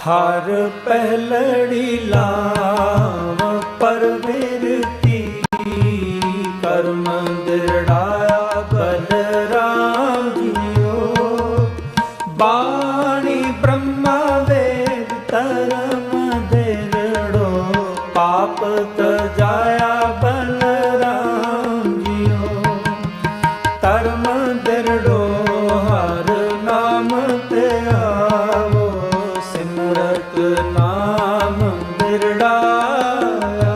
ਹਰ ਪਹਿਲੜੀ ਲਾਵ ਪਰਵਿਰਤੀ ਕਰਮ ਦਿਰੜਾਇਆ Balram JIO ਬਾਣੀ ਬ੍ਰਹਮਾ ਵੇਦ ਧਰਮ ਦਿਰੜੋ, ਪਾਪ ਤਜਾਇਆ ਬਲਰਾਮ ਜੀਓ ਧਰਮ ਨਾਮ ਦਿਰੜਾਇਆ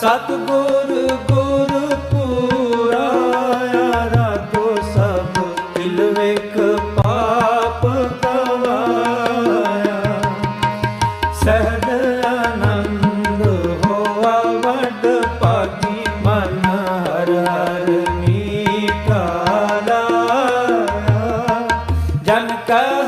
ਸਤਿਗੁਰ ਗੁਰ ਪੂਰਾਇਆ ਰਾਤੋ ਸਭ ਦਿਲ ਵੇਖ ਪਾਪ ਗਵਾਇਆ ਸਹਿਜ ਆਨੰਦ ਹੋਆ ਵਡ ਭਾਗੀ ਮਨ, ਹਰ ਹਰ ਮੀਠਾ ਲਾਇਆ। ਜਨ ਕਹੈ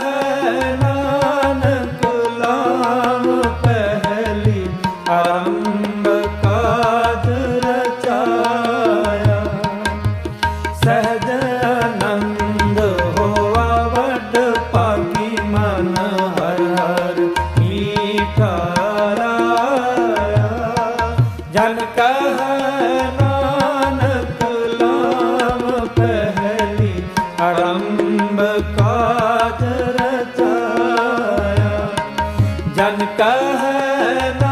ਹਰ ਹਰ ਮੀਠਾ ਲਾਇਆ ਜਨ ਕਹੈ ਨਾਨਕ ਲਾਮ ਪਹਿਲੀ ਆਰੰਭ ਕਾਜ ਰਚਾਇਆ। ਜਨ ਕਹੈ